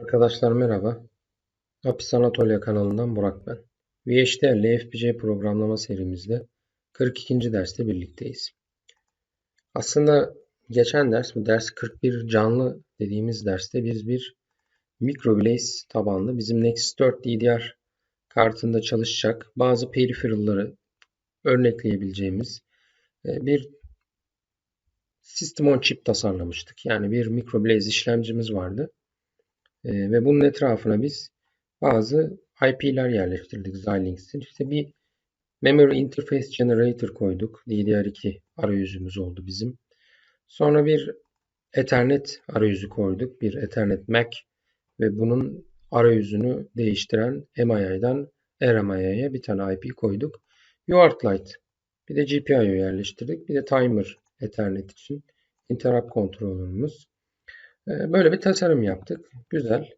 Arkadaşlar merhaba. Apis Anatolia kanalından Burak ben. VHDL FPC programlama serimizde 42. derste birlikteyiz. Aslında geçen ders, bu ders 41 canlı dediğimiz derste biz bir MicroBlaze tabanlı bizim Nexus 4 DDR kartında çalışacak bazı peripheral'ları örnekleyebileceğimiz e, bir System on Chip tasarlamıştık. Yani bir MicroBlaze işlemcimiz vardı. E, ve bunun etrafına biz bazı IP'ler yerleştirdik Xilinx'in. İşte bir Memory Interface Generator koyduk. DDR2 arayüzümüz oldu bizim. Sonra bir Ethernet arayüzü koyduk. Bir Ethernet MAC ve bunun arayüzünü değiştiren MII'dan RMII'ye bir tane IP koyduk. UART Lite. Bir de GPIO yerleştirdik. Bir de Timer Ethernet için interrupt kontrolörümüz. Ee, böyle bir tasarım yaptık. Güzel.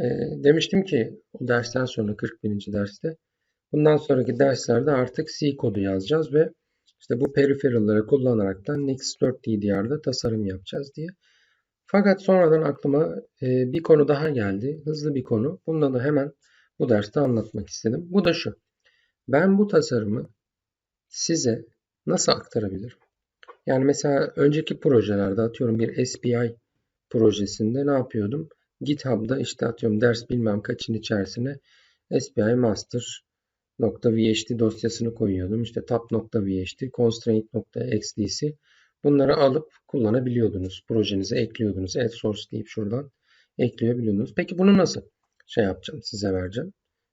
Ee, demiştim ki o dersten sonra 41. derste bundan sonraki derslerde artık C kodu yazacağız ve işte bu peripheral'ları kullanaraktan Nexus 4 DDR'da tasarım yapacağız diye. Fakat sonradan aklıma e, bir konu daha geldi. Hızlı bir konu. Bunu da hemen bu derste anlatmak istedim. Bu da şu. Ben bu tasarımı size nasıl aktarabilirim? Yani mesela önceki projelerde atıyorum bir SPI projesinde ne yapıyordum? GitHub'da işte atıyorum ders bilmem kaçın içerisine SPI master .vht dosyasını koyuyordum. İşte tap.vht, constraint.xdc bunları alıp kullanabiliyordunuz. Projenize ekliyordunuz. Add source deyip şuradan ekleyebiliyordunuz. Peki bunu nasıl şey yapacağım? Size vereceğim.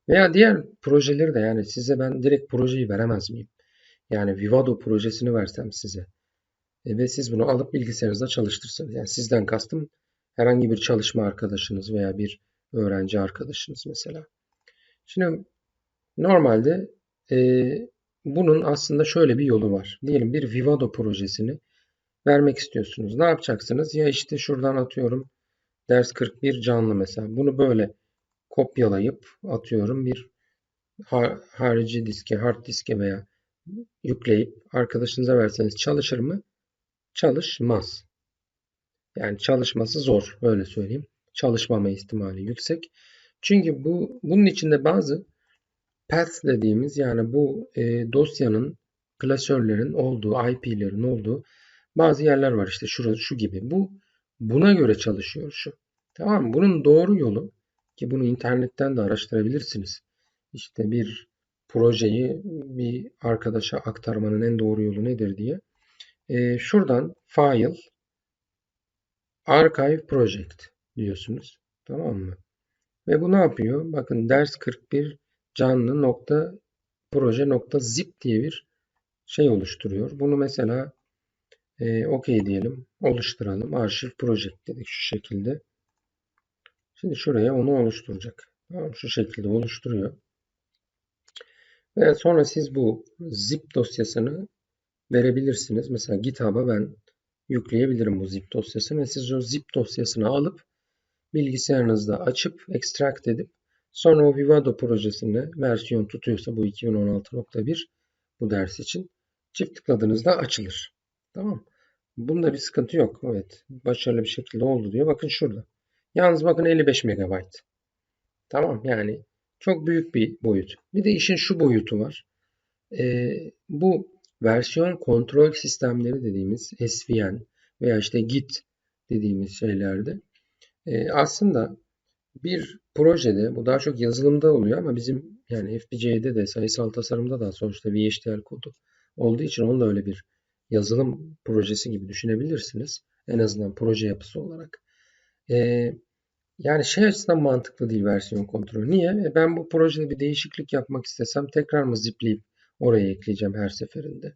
Veya diğer projeleri de yani size ben direkt projeyi veremez miyim? Yani Vivado projesini versem size. E, ve siz bunu alıp bilgisayarınızda çalıştırsanız. Yani sizden kastım herhangi bir çalışma arkadaşınız veya bir öğrenci arkadaşınız mesela. Şimdi normalde e, bunun aslında şöyle bir yolu var. Diyelim bir Vivado projesini vermek istiyorsunuz. Ne yapacaksınız? Ya işte şuradan atıyorum ders 41 canlı mesela. Bunu böyle kopyalayıp atıyorum bir harici diske, hard diske veya yükleyip arkadaşınıza verseniz çalışır mı? Çalışmaz. Yani çalışması zor. Öyle söyleyeyim. Çalışmama ihtimali yüksek. Çünkü bu bunun içinde bazı path dediğimiz yani bu e, dosyanın klasörlerin olduğu, IP'lerin olduğu bazı yerler var. İşte şurası şu gibi. Bu buna göre çalışıyor şu. Tamam mı? Bunun doğru yolu ki bunu internetten de araştırabilirsiniz. İşte bir projeyi bir arkadaşa aktarmanın en doğru yolu nedir diye e, şuradan File Archive Project diyorsunuz. Tamam mı? Ve bu ne yapıyor? Bakın ders 41 canlı nokta proje nokta zip diye bir şey oluşturuyor. Bunu mesela e, OK diyelim. Oluşturalım. Arşiv project dedik şu şekilde. Şimdi şuraya onu oluşturacak. Tamam, şu şekilde oluşturuyor. Ve sonra siz bu zip dosyasını verebilirsiniz. Mesela GitHub'a ben yükleyebilirim bu zip dosyasını ve siz o zip dosyasını alıp bilgisayarınızda açıp extract edip sonra o Vivado projesine versiyon tutuyorsa bu 2016.1 bu ders için çift tıkladığınızda açılır. Tamam. Bunda bir sıkıntı yok. Evet. Başarılı bir şekilde oldu diyor. Bakın şurada. Yalnız bakın 55 MB. Tamam yani çok büyük bir boyut. Bir de işin şu boyutu var. Ee, bu versiyon kontrol sistemleri dediğimiz SVN veya işte Git dediğimiz şeylerde e, aslında bir projede bu daha çok yazılımda oluyor ama bizim yani FPGA'de de sayısal tasarımda da sonuçta VHDL kodu olduğu için onu da öyle bir yazılım projesi gibi düşünebilirsiniz. En azından proje yapısı olarak. E, yani şey açısından mantıklı değil versiyon kontrolü. Niye? E ben bu projede bir değişiklik yapmak istesem tekrar mı zipleyip Oraya ekleyeceğim her seferinde.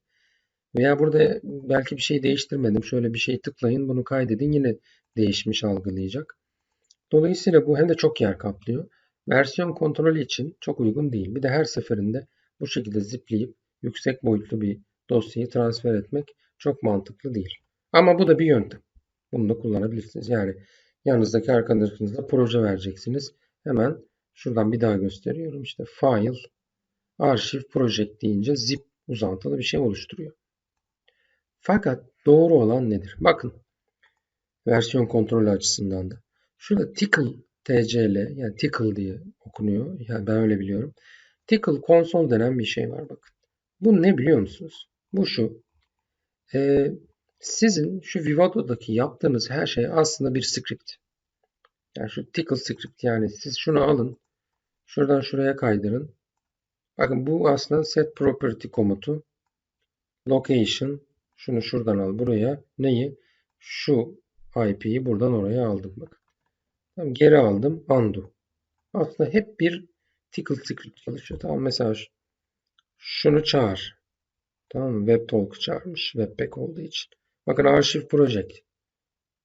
Veya burada belki bir şey değiştirmedim. Şöyle bir şey tıklayın bunu kaydedin yine değişmiş algılayacak. Dolayısıyla bu hem de çok yer kaplıyor. Versiyon kontrolü için çok uygun değil. Bir de her seferinde bu şekilde zipleyip yüksek boyutlu bir dosyayı transfer etmek çok mantıklı değil. Ama bu da bir yöntem. Bunu da kullanabilirsiniz. Yani yanınızdaki arkadaşınızla proje vereceksiniz. Hemen şuradan bir daha gösteriyorum. İşte file arşiv project deyince zip uzantılı bir şey oluşturuyor. Fakat doğru olan nedir? Bakın versiyon kontrolü açısından da. Şurada tickle TCL yani Tickle diye okunuyor. Yani ben öyle biliyorum. Tickle konsol denen bir şey var bakın. Bu ne biliyor musunuz? Bu şu. Ee, sizin şu Vivado'daki yaptığınız her şey aslında bir script. Yani şu tickle script yani siz şunu alın. Şuradan şuraya kaydırın. Bakın bu aslında set property komutu. Location. Şunu şuradan al buraya. Neyi? Şu IP'yi buradan oraya aldım. Bakın. Tamam, geri aldım. Undo. Aslında hep bir tickle script çalışıyor. Tamam mesela şunu çağır. Tamam mı? WebTalk çağırmış. Webpack olduğu için. Bakın arşiv project.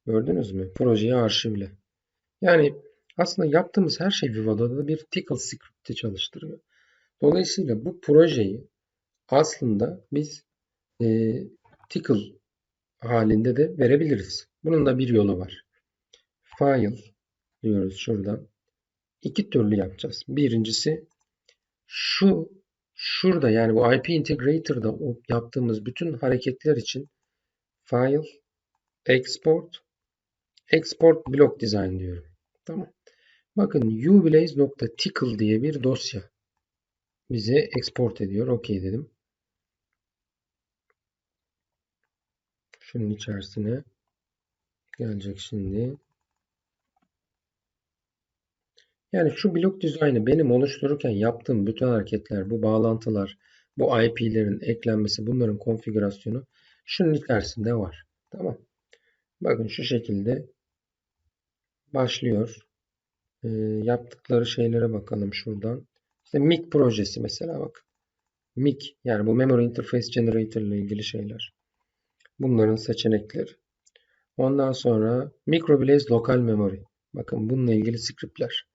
Gördünüz mü? Projeyi arşivle. Yani aslında yaptığımız her şey Viva'da da bir tickle script'i çalıştırıyor. Dolayısıyla bu projeyi aslında biz e, tickle halinde de verebiliriz. Bunun da bir yolu var. File diyoruz şuradan. İki türlü yapacağız. Birincisi şu şurada yani bu IP Integrator'da o yaptığımız bütün hareketler için File, Export, Export Block Design diyorum. Tamam. Bakın ublaze.tickle diye bir dosya bize export ediyor. OK dedim. Şunun içerisine gelecek şimdi. Yani şu blok dizaynı benim oluştururken yaptığım bütün hareketler, bu bağlantılar, bu IP'lerin eklenmesi, bunların konfigürasyonu şunun içerisinde var. Tamam. Bakın şu şekilde başlıyor. E, yaptıkları şeylere bakalım şuradan. İşte MIG projesi mesela bak. MIG yani bu Memory Interface Generator ile ilgili şeyler. Bunların seçenekleri. Ondan sonra Microblaze Local Memory. Bakın bununla ilgili scriptler.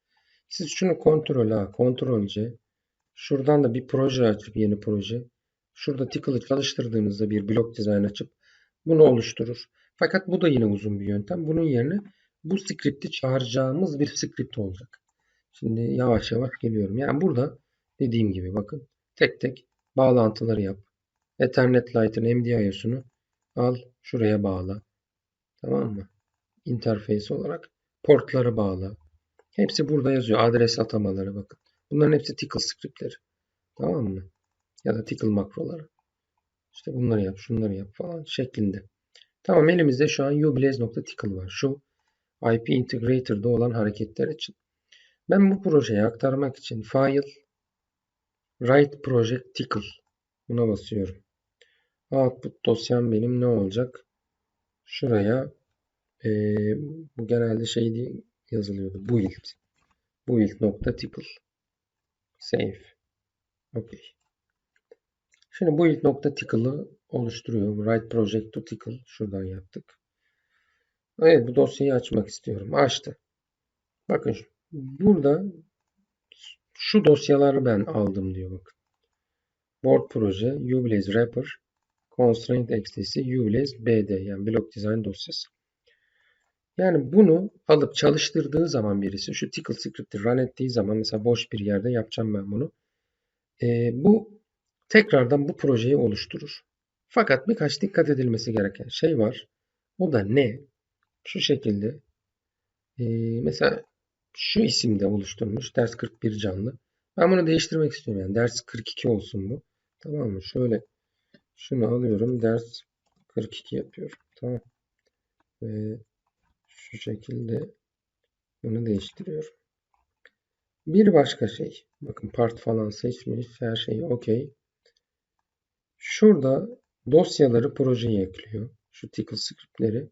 Siz şunu kontrol A, kontrol C. Şuradan da bir proje açıp yeni proje. Şurada tickle'ı çalıştırdığınızda bir blok dizayn açıp bunu oluşturur. Fakat bu da yine uzun bir yöntem. Bunun yerine bu script'i çağıracağımız bir script olacak. Şimdi yavaş yavaş geliyorum. Yani burada dediğim gibi bakın tek tek bağlantıları yap. Ethernet Lite'ın MDIO'sunu al şuraya bağla. Tamam mı? Interface olarak portları bağla. Hepsi burada yazıyor. Adres atamaları bakın. Bunların hepsi tickle scriptleri. Tamam mı? Ya da tickle makroları. İşte bunları yap, şunları yap falan şeklinde. Tamam elimizde şu an ublaze.tickle var. Şu IP Integrator'da olan hareketler için. Ben bu projeyi aktarmak için File Write Project Tickle buna basıyorum. Output dosyam benim ne olacak? Şuraya e, bu genelde şey diye yazılıyordu. Build. Build.tickle Save. Okay. Şimdi build.tickle'ı oluşturuyor. Write project to tickle. Şuradan yaptık. Evet bu dosyayı açmak istiyorum. Açtı. Bakın burada şu dosyaları ben aldım diyor bakın. Board proje, Ublaze wrapper, constraint XTC, Ublaze BD yani block design dosyası. Yani bunu alıp çalıştırdığı zaman birisi şu tickle script'i run ettiği zaman mesela boş bir yerde yapacağım ben bunu. E, bu tekrardan bu projeyi oluşturur. Fakat birkaç dikkat edilmesi gereken şey var. O da ne? Şu şekilde e, mesela şu isimde oluşturmuş. Ders 41 canlı. Ben bunu değiştirmek istiyorum. Yani ders 42 olsun bu. Tamam mı? Şöyle şunu alıyorum. Ders 42 yapıyorum. Tamam. Ve şu şekilde bunu değiştiriyorum. Bir başka şey. Bakın part falan seçmiş. Her şey okey. Şurada dosyaları projeye ekliyor. Şu tickle scriptleri.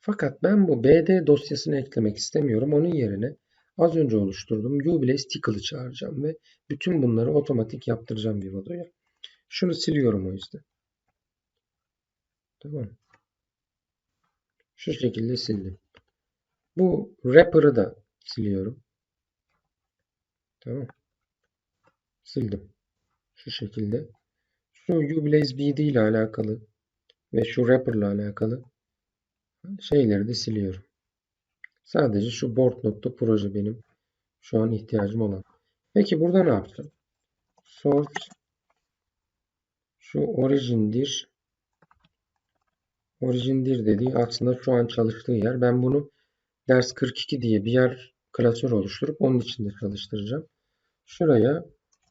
Fakat ben bu BD dosyasını eklemek istemiyorum. Onun yerine az önce oluşturduğum Ublaze tickle'ı çağıracağım ve bütün bunları otomatik yaptıracağım Vivado'ya. Şunu siliyorum o yüzden. Tamam. Şu şekilde sildim. Bu wrapper'ı da siliyorum. Tamam. Sildim. Şu şekilde. Şu Ublaze BD ile alakalı ve şu wrapper ile alakalı şeyleri de siliyorum. Sadece şu board nokta proje benim şu an ihtiyacım olan. Peki burada ne yapacağım? Source şu origin'dir. Origin'dir dediği aslında şu an çalıştığı yer. Ben bunu ders 42 diye bir yer klasör oluşturup onun içinde çalıştıracağım. Şuraya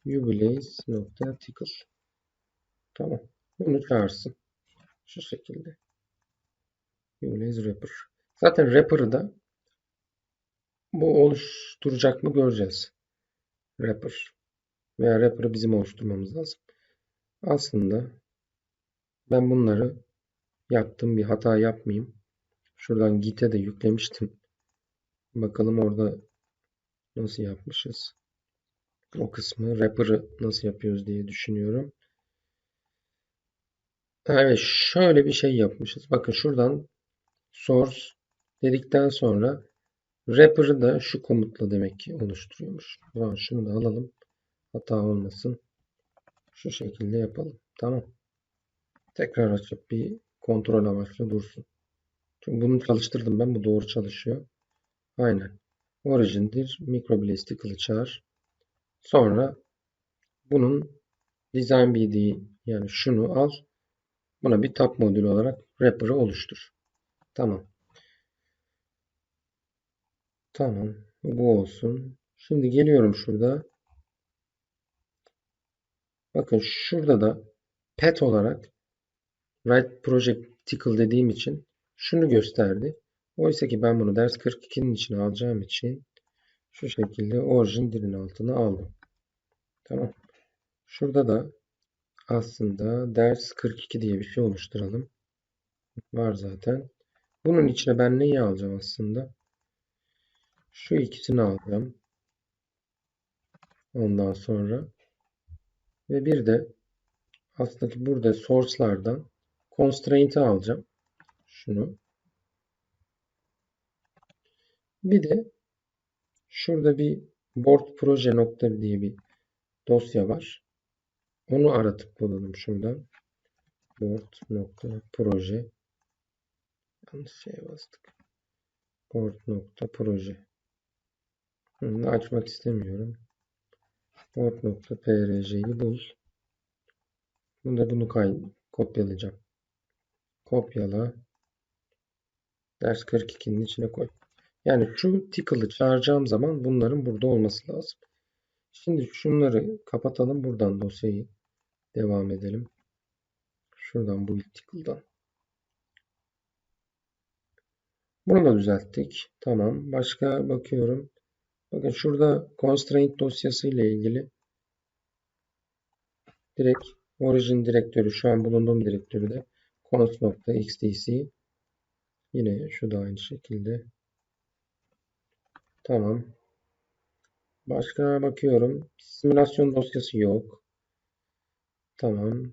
ublaze.tickle Tamam. Bunu çağırsın. Şu şekilde. Ublaze wrapper. Zaten wrapper'ı da bu oluşturacak mı göreceğiz. Wrapper. Veya wrapper'ı bizim oluşturmamız lazım. Aslında ben bunları yaptım. Bir hata yapmayayım. Şuradan git'e de yüklemiştim. Bakalım orada nasıl yapmışız. O kısmı wrapper'ı nasıl yapıyoruz diye düşünüyorum. Evet şöyle bir şey yapmışız. Bakın şuradan source dedikten sonra wrapper'ı da şu komutla demek ki oluşturuyormuş. O zaman şunu da alalım. Hata olmasın. Şu şekilde yapalım. Tamam. Tekrar açıp bir kontrol amaçlı dursun. Çünkü bunu çalıştırdım ben. Bu doğru çalışıyor. Aynen. Origin'dir. Microblastical'ı çağır. Sonra bunun design BD yani şunu al. Buna bir tab modülü olarak wrapper'ı oluştur. Tamam. Tamam. Bu olsun. Şimdi geliyorum şurada. Bakın şurada da pet olarak write project tickle dediğim için şunu gösterdi. Oysa ki ben bunu ders 42'nin içine alacağım için şu şekilde origin dilin altına aldım. Tamam. Şurada da aslında ders 42 diye bir şey oluşturalım. Var zaten. Bunun içine ben neyi alacağım aslında? Şu ikisini alacağım. Ondan sonra ve bir de aslında ki burada source'lardan constraint'i alacağım. Şunu. Bir de şurada bir board proje nokta diye bir dosya var. Onu aratıp bulalım şuradan. Board nokta proje. Yanlış şey bastık. Board nokta proje. Bunu açmak istemiyorum. Board nokta prj'yi bul. Bunda bunu kay kopyalayacağım. Kopyala. Ders 42'nin içine koy. Yani şu tickle'ı çağıracağım zaman bunların burada olması lazım. Şimdi şunları kapatalım. Buradan dosyayı devam edelim. Şuradan bu tickle'dan. Bunu da düzelttik. Tamam. Başka bakıyorum. Bakın şurada constraint dosyası ile ilgili direkt origin direktörü şu an bulunduğum direktörü de const.xdc yine şu da aynı şekilde. Tamam. Başka bakıyorum. Simülasyon dosyası yok. Tamam.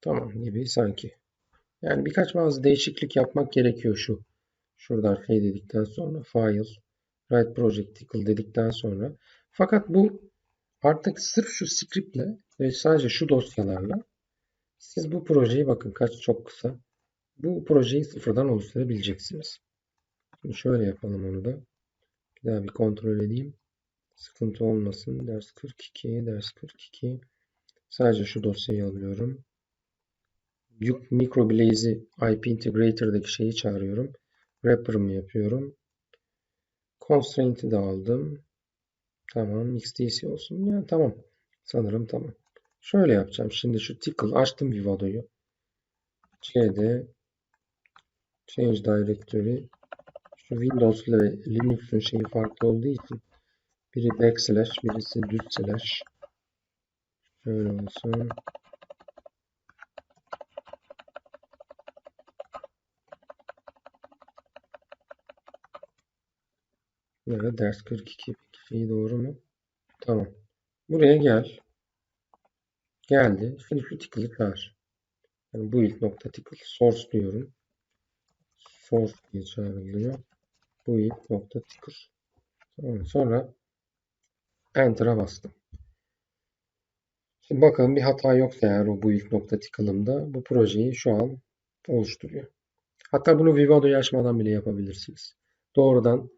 Tamam gibi sanki. Yani birkaç bazı değişiklik yapmak gerekiyor şu şuradan şey dedikten sonra file write project tickle dedikten sonra fakat bu artık sırf şu scriptle ve sadece şu dosyalarla siz bu projeyi bakın kaç çok kısa. Bu projeyi sıfırdan oluşturabileceksiniz. Şimdi şöyle yapalım onu da. Bir daha bir kontrol edeyim. Sıkıntı olmasın. Ders 42, ders 42. Sadece şu dosyayı alıyorum. Microblaze'i IP Integrator'daki şeyi çağırıyorum. Wrapper'ımı yapıyorum. Constraint'i de aldım. Tamam. XDC olsun. Yani tamam. Sanırım tamam. Şöyle yapacağım. Şimdi şu tickle açtım Vivado'yu. C'de Change Directory şu Windows ile Linux'un şeyi farklı olduğu için biri backslash birisi düz slash şöyle olsun. Evet ders 42 şeyi doğru mu? Tamam. Buraya gel. Geldi. Şimdi şu çağır. Yani bu ilk nokta tickle. Source diyorum. Source diye çağrılıyor. Bu ilk nokta tickle. Tamam. Sonra Enter'a bastım. Şimdi bakalım bir hata yoksa eğer o bu ilk nokta tickle'ımda bu projeyi şu an oluşturuyor. Hatta bunu Vivado'yu açmadan bile yapabilirsiniz. Doğrudan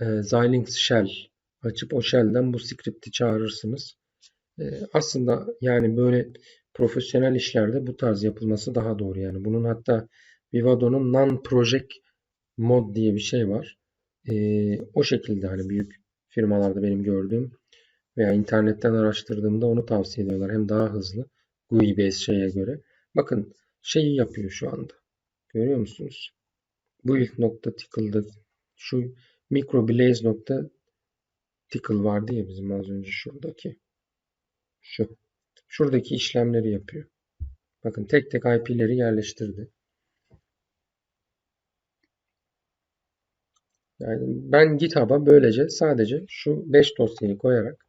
e, Xilinx Shell açıp o shell'den bu script'i çağırırsınız. E, aslında yani böyle profesyonel işlerde bu tarz yapılması daha doğru yani. Bunun hatta Vivado'nun non-project mod diye bir şey var. Ee, o şekilde hani büyük firmalarda benim gördüğüm veya internetten araştırdığımda onu tavsiye ediyorlar. Hem daha hızlı GUI based şeye göre. Bakın şeyi yapıyor şu anda. Görüyor musunuz? Bu ilk nokta tıkıldı. Şu microblaze nokta tickle vardı ya bizim az önce şuradaki. Şu. Şuradaki işlemleri yapıyor. Bakın tek tek IP'leri yerleştirdi. Yani ben GitHub'a böylece sadece şu 5 dosyayı koyarak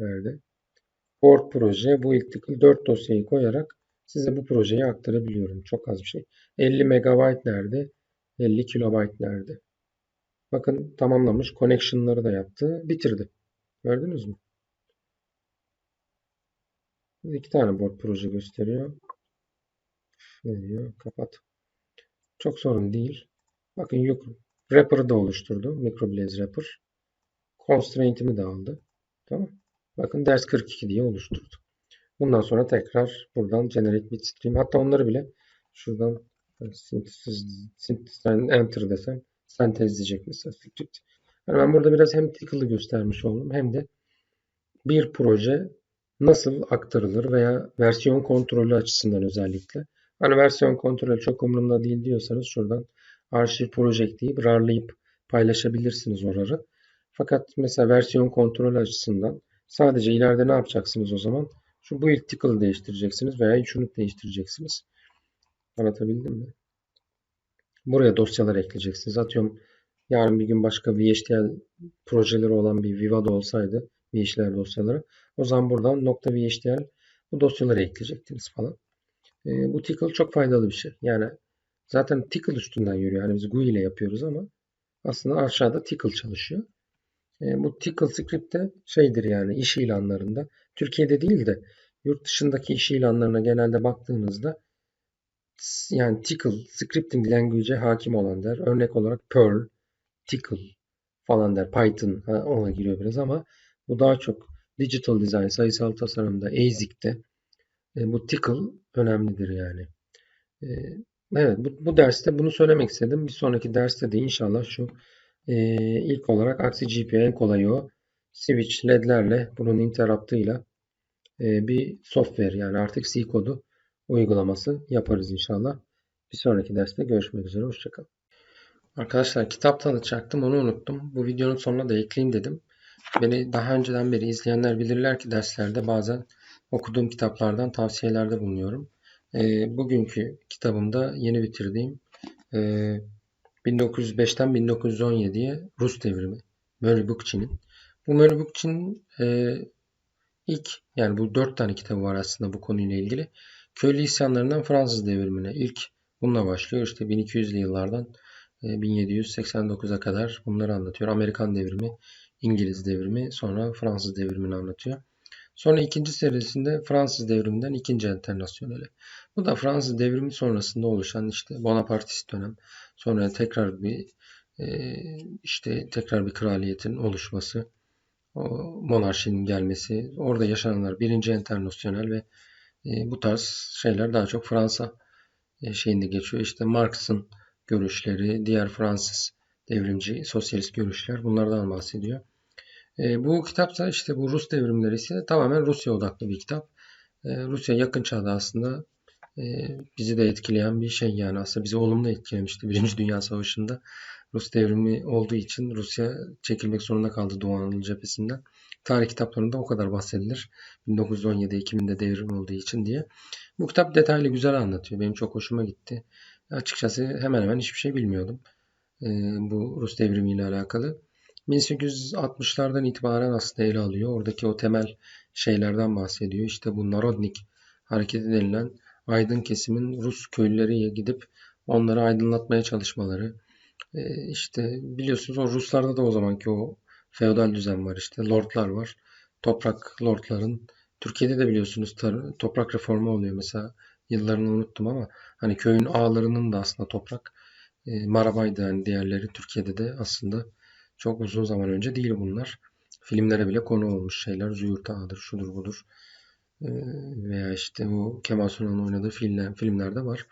verdi. Word proje, bu ilk 4 dosyayı koyarak size bu projeyi aktarabiliyorum. Çok az bir şey. 50 MB nerede? 50 KB nerede? Bakın tamamlamış. Connection'ları da yaptı. Bitirdi. Gördünüz mü? İki tane board proje gösteriyor. Ne diyor? Kapat. Çok sorun değil. Bakın yok. Wrapper'ı da oluşturdu. Microblaze Wrapper. Constraint'imi de aldı. Tamam. Bakın ders 42 diye oluşturdu. Bundan sonra tekrar buradan generate bitstream. Hatta onları bile şuradan synthesize enter desem sentezleyecek mesela script. Yani ben burada biraz hem tickle'ı göstermiş oldum hem de bir proje nasıl aktarılır veya versiyon kontrolü açısından özellikle. Hani versiyon kontrolü çok umurumda değil diyorsanız şuradan arşiv project deyip rarlayıp paylaşabilirsiniz oraları. Fakat mesela versiyon kontrolü açısından sadece ileride ne yapacaksınız o zaman? Şu bu tickle'ı değiştireceksiniz veya şunu değiştireceksiniz. Anlatabildim mi? Buraya dosyalar ekleyeceksiniz. Atıyorum yarın bir gün başka VHDL projeleri olan bir Viva'da olsaydı VHDL dosyaları o zaman buradan nokta .vhdl bu dosyaları ekleyecektiniz falan. E, bu tickle çok faydalı bir şey. Yani zaten tickle üstünden yürüyor. Yani biz GUI ile yapıyoruz ama aslında aşağıda tickle çalışıyor. E, bu tickle script de şeydir yani iş ilanlarında. Türkiye'de değil de yurt dışındaki iş ilanlarına genelde baktığınızda yani tickle scripting language'e hakim olan der. Örnek olarak Perl, tickle falan der. Python ona giriyor biraz ama bu daha çok digital design, sayısal tasarımda, ASIC'te e, bu tickle önemlidir yani. E, evet bu, bu derste bunu söylemek istedim. Bir sonraki derste de inşallah şu e, ilk olarak aksi GPU en kolayı o. Switch ledlerle bunun interruptıyla e, bir software yani artık C kodu uygulaması yaparız inşallah. Bir sonraki derste görüşmek üzere. Hoşçakalın. Arkadaşlar kitap tanıtacaktım onu unuttum. Bu videonun sonuna da ekleyeyim dedim. Beni daha önceden beri izleyenler bilirler ki derslerde bazen okuduğum kitaplardan tavsiyelerde bulunuyorum. E, bugünkü kitabımda yeni bitirdiğim e, 1905'ten 1917'ye Rus devrimi. Murray Bookchin'in. Bu Murray Bookchin'in e, ilk yani bu dört tane kitabı var aslında bu konuyla ilgili. Köylü isyanlarından Fransız devrimine ilk bununla başlıyor. İşte 1200'lü yıllardan 1789'a e, kadar bunları anlatıyor. Amerikan devrimi, İngiliz devrimi, sonra Fransız devrimini anlatıyor. Sonra ikinci serisinde Fransız devriminden ikinci enternasyoneli. Bu da Fransız devrimi sonrasında oluşan işte Bonapartist dönem. Sonra tekrar bir e, işte tekrar bir kraliyetin oluşması, monarşinin gelmesi, orada yaşananlar birinci enternasyonel ve e, bu tarz şeyler daha çok Fransa e, şeyinde geçiyor. İşte Marx'ın görüşleri, diğer Fransız devrimci, sosyalist görüşler bunlardan bahsediyor. E, bu kitapsa işte bu Rus devrimleri ise tamamen Rusya odaklı bir kitap. E, Rusya yakın çağda aslında e, bizi de etkileyen bir şey yani aslında bizi olumlu etkilemişti Birinci Dünya Savaşı'nda. Rus devrimi olduğu için Rusya çekilmek zorunda kaldı Doğu Anadolu cephesinden. Tarih kitaplarında o kadar bahsedilir. 1917-2000'de devrim olduğu için diye. Bu kitap detaylı güzel anlatıyor. Benim çok hoşuma gitti. Açıkçası hemen hemen hiçbir şey bilmiyordum. E, bu Rus devrimiyle alakalı. 1860'lardan itibaren aslında ele alıyor. Oradaki o temel şeylerden bahsediyor. İşte bu Narodnik hareketi denilen aydın kesimin Rus köylüleriye gidip onları aydınlatmaya çalışmaları. E, işte biliyorsunuz o Ruslarda da o zamanki o feodal düzen var işte. Lordlar var. Toprak lordların. Türkiye'de de biliyorsunuz toprak reformu oluyor. Mesela yıllarını unuttum ama hani köyün ağalarının da aslında toprak e, Marabay'da yani diğerleri Türkiye'de de aslında çok uzun zaman önce değil bunlar. Filmlere bile konu olmuş şeyler. Züğürt Ağa'dır, şudur budur. Ee, veya işte o Kemal Sunal'ın oynadığı film, filmlerde var.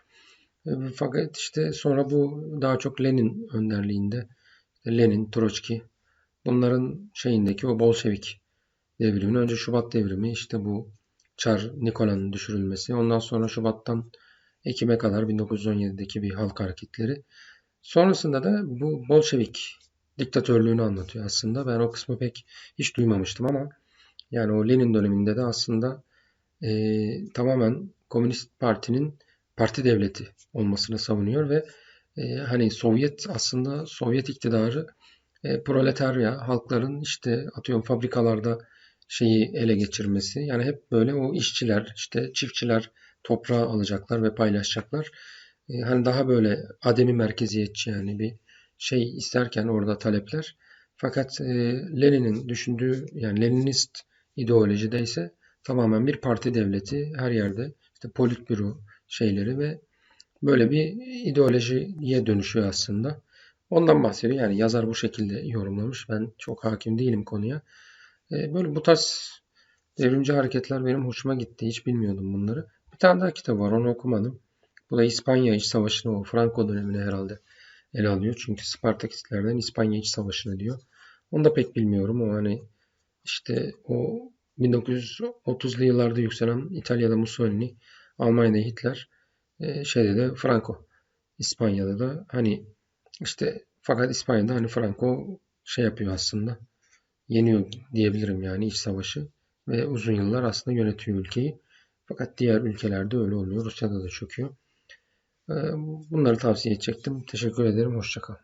Ee, fakat işte sonra bu daha çok Lenin önderliğinde Lenin, Troçki bunların şeyindeki o Bolşevik devriminin önce Şubat devrimi işte bu Çar Nikola'nın düşürülmesi ondan sonra Şubat'tan Ekim'e kadar 1917'deki bir halk hareketleri. Sonrasında da bu Bolşevik diktatörlüğünü anlatıyor aslında. Ben o kısmı pek hiç duymamıştım ama yani o Lenin döneminde de aslında e, tamamen Komünist Parti'nin parti devleti olmasını savunuyor ve e, hani Sovyet aslında Sovyet iktidarı e, proletarya halkların işte atıyorum fabrikalarda şeyi ele geçirmesi yani hep böyle o işçiler işte çiftçiler toprağı alacaklar ve paylaşacaklar. E, hani daha böyle ademi merkeziyetçi yani bir şey isterken orada talepler. Fakat e, Lenin'in düşündüğü yani Leninist ideolojide ise tamamen bir parti devleti her yerde işte politbüro şeyleri ve böyle bir ideolojiye dönüşüyor aslında. Ondan bahsediyor. Yani yazar bu şekilde yorumlamış. Ben çok hakim değilim konuya. E, böyle bu tarz devrimci hareketler benim hoşuma gitti. Hiç bilmiyordum bunları. Bir tane daha kitap var. Onu okumadım. Bu da İspanya İç Savaşı'nı o Franco dönemine herhalde ele alıyor. Çünkü Spartakistlerden İspanya İç Savaşı'nı diyor. Onu da pek bilmiyorum. O hani işte o 1930'lu yıllarda yükselen İtalya'da Mussolini, Almanya'da Hitler, e, şeyde de Franco. İspanya'da da hani işte fakat İspanya'da hani Franco şey yapıyor aslında. Yeniyor diyebilirim yani iç savaşı ve uzun yıllar aslında yönetiyor ülkeyi. Fakat diğer ülkelerde öyle olmuyor. Rusya'da da çöküyor. Bunları tavsiye edecektim. Teşekkür ederim. Hoşçakal.